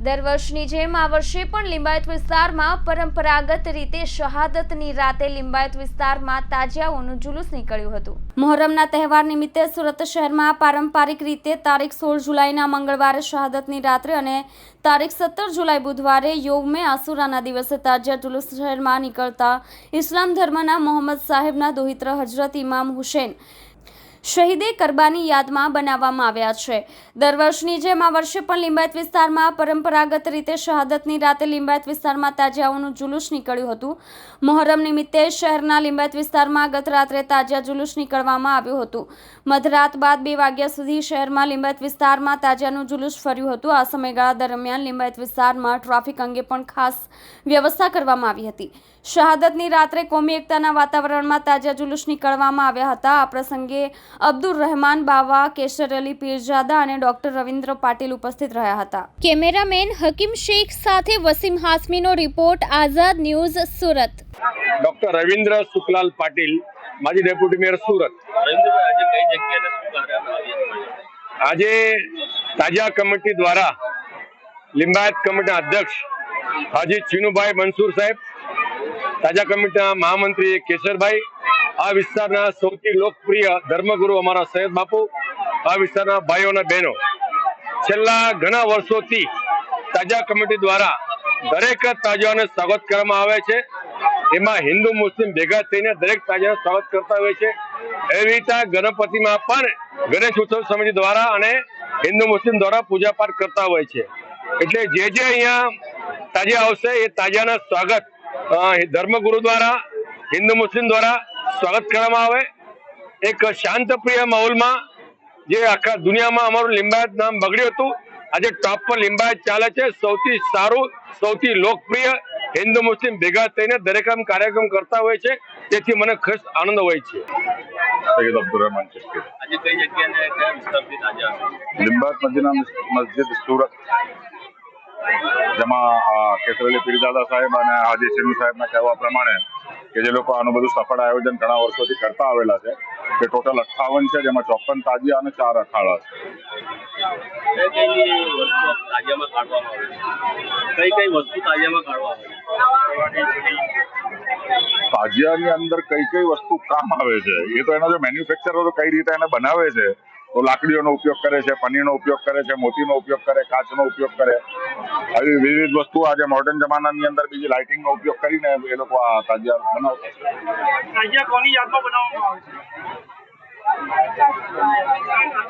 દર વર્ષની જેમ આ વર્ષે પણ લિંબાયત વિસ્તારમાં પરંપરાગત રીતે શહાદતની રાતે લિંબાયત વિસ્તારમાં તાજિયાઓનું જુલુસ નીકળ્યું હતું. મોહરમના તહેવાર નિમિત્તે સુરત શહેરમાં પારંપરિક રીતે તારીખ સોળ જુલાઈના મંગળવારે શહાદતની રાત્રે અને તારીખ સત્તર જુલાઈ બુધવારે યૌમે આસુરાના દિવસે તાજિયા જુલુસ શહેરમાં નીકળતા ઇસ્લામ ધર્મના મોહમ્મદ સાહેબના દોહિત્ર હજરત ઇમામ હુસેન શહીદે કરબાની યાદમાં બનાવવામાં આવ્યા છે. દર વર્ષની જેમ આ વર્ષે પણ લિંબાયત વિસ્તારમાં પરંપરાગત રીતે શહાદતની રાતે લિંબાયત વિસ્તારમાં તાજિયાઓનું જુલુસ નીકળ્યું હતું. મોહરમ નિમિત્તે શહેરના લિંબાયત વિસ્તારમાં ગત રાત્રે તાજિયા જુલુસ નીકળવામાં આવ્યું હતું. મધરાત બાદ બે વાગ્યા સુધી શહેરમાં લિંબાયત વિસ્તારમાં તાજિયાનું જુલુસ ફર્યું હતું. આ સમયગાળા દરમિયાન લિંબાયત વિસ્તારમાં ટ્રાફિક અંગે પણ ખાસ વ્યવસ્થા કરવામાં આવી હતી. શહાદતની રાત્રે કોમી એકતાના વાતાવરણમાં તાજા જુલુસ નીકળવામાં આવ્યા હતા. આ પ્રસંગે અબ્દુલ રહેમાન બાવા કેસર અલી પીરજાદા અને ડોક્ટર રવિન્દ્ર પાટીલ ઉપસ્થિત રહ્યા હતા. કેમેરામેન હકીમ શેખ સાથે Wasim હાસમીનો report Azad news Surat. Doctor Ravindra Sukhlal Patil માજી ડેપ્યુટી મેયર સુરત. આજે કઈ જગ્યાએ ને શું કાર્યક્રમ આવ્યા આજે તાજા કમિટી દ્વારા લિંબાયત કમિટીના અધ્યક્ષ હાજી ચીનુભાઈ મંસૂર સાહેબ તાજા કમિટીના મહામંત્રી કેશરભાઈ, આ વિસ્તારના સૌથી લોકપ્રિય ધર્મગુરુ અમારા સૈયદ બાપુ, આ વિસ્તારના ભાઈઓ અને બહેનો. છેલ્લા ઘણા વર્ષોથી તાજા કમિટી દ્વારા દરેક તાજાઓને સ્વાગત કરવામાં આવે છે. એમાં હિન્દુ, મુસ્લિમ ભેગા થઈને દરેક તાજાનું સ્વાગત કરતા હોય છે. એવી રીતે ગણપતિમાં પણ ગણેશ ઉત્સવ સમિતિ દ્વારા અને હિન્દુ, મુસ્લિમ દ્વારા પૂજા પાઠ કરતા હોય છે. એટલે જે જે અહીંયા તાજા આવશે એ તાજાના સ્વાગત ધર્મગુરુ દ્વારા હિન્દુ મુસ્લિમ દ્વારા સ્વાગત કરવામાં આવે. એક શાંતપ્રિય માહોલમાં જે આખા દુનિયામાં અમારું લિંબાયત નામ બગડ્યું હતું આજે ટોપ પર લિંબાયત ચાલે છે. સૌથી સારું સૌથી લોકપ્રિય હિન્દુ મુસ્લિમ ભેગા થઈને દરેક કાર્યક્રમ કરતા હોય છે. તેથી મને ખાસ આનંદ હોય છે. સૈયદ અબ્દુલ રહેમાન આજે કઈ જગ્યાએ લિંબાયત મદીના મસ્જિદ સુરત. જેમાં કેસરલી પીરદાદા સાહેબ અને હાજી સિંધુ સાહેબના કહેવા પ્રમાણે કે જે લોકો આનું બધું સફળ આયોજન ઘણા વર્ષોથી કરતા આવેલા છે કે ટોટલ અઠ્ઠાવન છે જેમાં ચોપન તાજિયા અને ચાર અખાડા છે. કઈ કઈ વસ્તુ કાઢવામાં છે? તાજિયાની અંદર કઈ કઈ વસ્તુ કામ આવે છે? એ તો એનો જે મેન્યુફેક્ચરરો કઈ રીતે એને બનાવે છે તો લાકડીઓનો ઉપયોગ કરે છે પનીરનો ઉપયોગ કરે છે મોતીનો ઉપયોગ કરે કાચનો ઉપયોગ કરે. આવી વિવિધ વસ્તુઓ આજે મોડર્ન જમાનાની અંદર બીજી લાઇટિંગનો ઉપયોગ કરીને એ લોકો આ તાજિયા બનાવતા છે.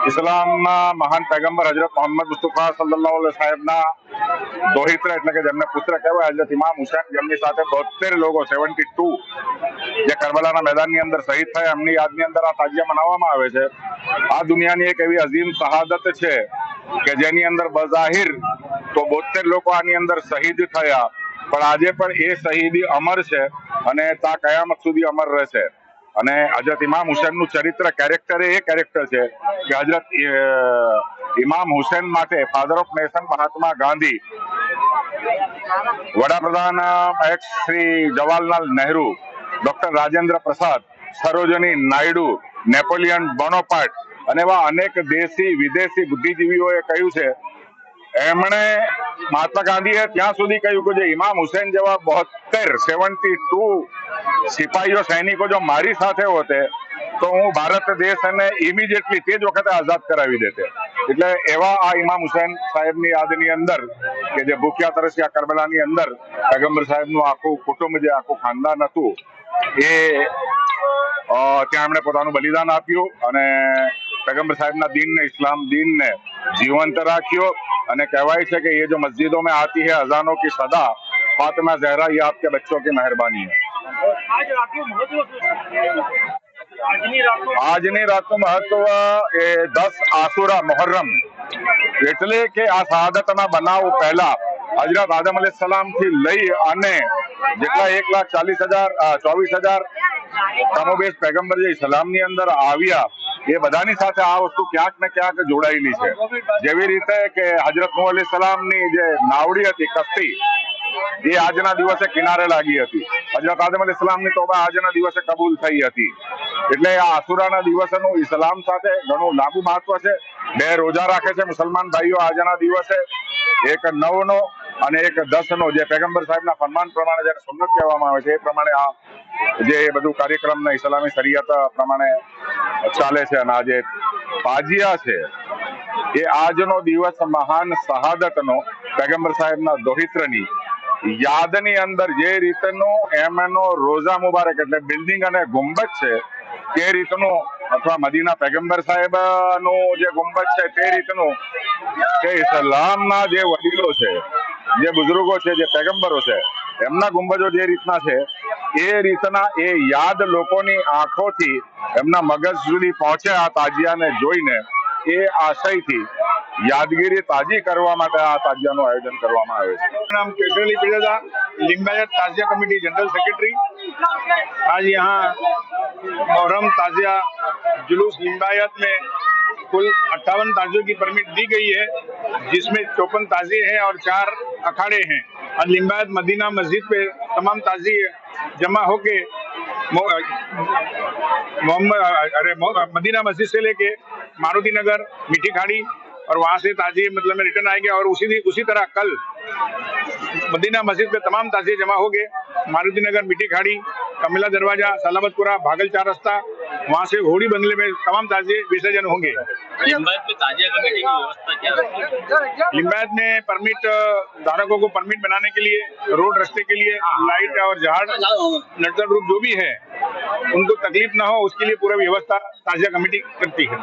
ઇસ્લામના મહાન પૈગંબર હજરત મોહમ્મદ મુસ્તુફા સલ્લાહ સાહેબના દોહિત્ર એટલે કે જેમને પુત્ર કહેવાય હજરત ઇમામ હુસેન જેમની સાથે બોતેર લોકો સેવન્ટી ટુ જે કરબલાના મેદાનની અંદર શહીદ થયા, એમની યાદની અંદર આ તાજિયા મનાવવામાં આવે છે. આ દુનિયાની એક એવી અઝીમ શહાદત છે કે જેની અંદર બજાહિર તો બોતેર લોકો આની અંદર શહીદ થયા. પણ આજે પણ એ શહીદી અમર છે અને તા કયામત સુધી અમર રહેશે. અને હજરત ઇમામ હુસેનનું ચરિત્ર કેરેક્ટર એ કેરેક્ટર છે કે હજરત ઇમામ હુસેન માટે father of nation Mahatma Gandhi, વડાપ્રધાન ex Shri Jawaharlal Nehru doctor Rajendra Prasad, Sarojini Naidu, Napoleon બોનોપાર્ટ અને એવા અનેક દેશી, વિદેશી બુદ્ધિજીવીઓએ કહ્યું છે એમણે મહાત્મા ગાંધીએ ત્યાં સુધી કહ્યું કે જે ઇમામ હુસેન જેવા બોતેર સેવન્ટી ટુ સિપાહીઓ, સૈનિકો જો મારી સાથે હોતે, તો હું ભારત દેશ અને ઇમિડિયેટલી તે જ વખતે આઝાદ કરાવી દેતે. એટલે એવા આ ઇમામ હુસૈન સાહેબની યાદની અંદર કે જે ભૂખ્યા, તરસ્યા, કરબલાની અંદર પેગમ્બર સાહેબનું આખું કુટુંબ જે આખું ખાનદાન હતું, એ ત્યાં એમણે પોતાનું બલિદાન આપ્યું અને પેગમ્બર સાહેબના દિનને, ઇસ્લામ દિનને જીવંત રાખ્યો. અને કહેવાય છે કે ये जो मस्जिदों में आती है अजानों की सदा फातिमा जहरा ये आपके बच्चों की मेहरबानी है આજ રાતનું મહત્વ શું છે આજની રાતનું આજની રાતનું મહત્વ એ દસ આસુરા મોહર્રમ એટલે કે આ શહાદતના બનાવ પહેલા હજરત આદમ અલી સલામ થી લઈ અને જેટલા એક લાખ ચાલીસ હજાર અ, ચોવીસ હજાર કમોબેશ પેગમ્બર જે ઇસ્લામની અંદર આવ્યા એ બધાની સાથે આ વસ્તુ ક્યાંક ને ક્યાંક જોડાયેલી છે. જેવી રીતે કે હજરત નુ અલી સલામની જે નાવડી હતી કસ્તી એ આજના દિવસે કિનારે લાગી હતી. હજરત આદમ અલી સલામની તોબા આજના દિવસે કબૂલ થઈ હતી. એટલે આ આસુરાના દિવસનું ઇસ્લામ સાથે ઘણું લાંબુ મહત્વ છે. બે રોજા રાખે છે મુસલમાન ભાઈઓ આજના દિવસે. એક નવનો અને એક દસનો જે પેગમ્બર સાહેબના ફરમાન પ્રમાણે જેને સુન્નત કહેવામાં આવે છે, એ પ્રમાણે આ જે બધું કાર્યક્રમ ઇસ્લામી શરિયત પ્રમાણે ચાલે છે અને આ જે તાજિયા છે, એ આજનો દિવસ મહાન શહાદતનો પેગમ્બર સાહેબના દોહિત્રની યાદની અંદર જે રીતનું એમનો રોઝા મુબારક એટલે બિલ્ડિંગ અને ગુંબજ છે, તે રીતનું અથવા મદીના પેગમ્બર સાહેબનું જે ગુંબજ છે, તે રીતનું કે ઇસ્લામના જે વડીલો છે જે બુઝુર્ગો છે જે પેગમ્બરો છે એમના ગુંબજો જે રીતના છે એ રીતના એ યાદ લોકોની આંખોથી એમના મગજ સુધી પહોંચે આ તાજિયાને જોઈને એ આશયથી યાદગીરી તાજી કરવા માટે આ તાજિયાનું આયોજન કરવામાં આવે છે नाम Kesar Ali Pirja Limbayat Tazia committee general secretary आज यहाँ मुहर्रम ताजिया जुलूस लिम्बायत में कुल अट्ठावन ताजियों की परमिट दी गई है जिसमें चौपन ताजिए हैं और चार اکھاڑے ہیں۔ اور الامباد مدینہ مسجد پہ تمام تازی جمع ہو کے محمد مدینہ مسجد سے لے کے ماروتی نگر، میٹھی کھاڑی اور وہاں سے تازی مطلب میں ریٹرن آئیں گے اور اسی اسی طرح کل مدینہ مسجد پہ تمام تازی جمع ہو گئے۔ ماروتی نگر، میٹھی کھاڑی کملا دروازہ سلامت پورہ، بھاگل چار رستہ وہاں سے ہوڑی بنگلے میں تمام تازے وسرجن ہوں گے۔ لمبیت میں پرمٹ دھارکوں کو پرمٹ بنانے کے لیے روڈ رستے کے لیے لائٹ اور جہاز نٹر روپ جو بھی ہے ان کو تکلیف نہ ہو اس کے لیے پورا ویوستھا تازیہ کمیٹی کرتی ہے۔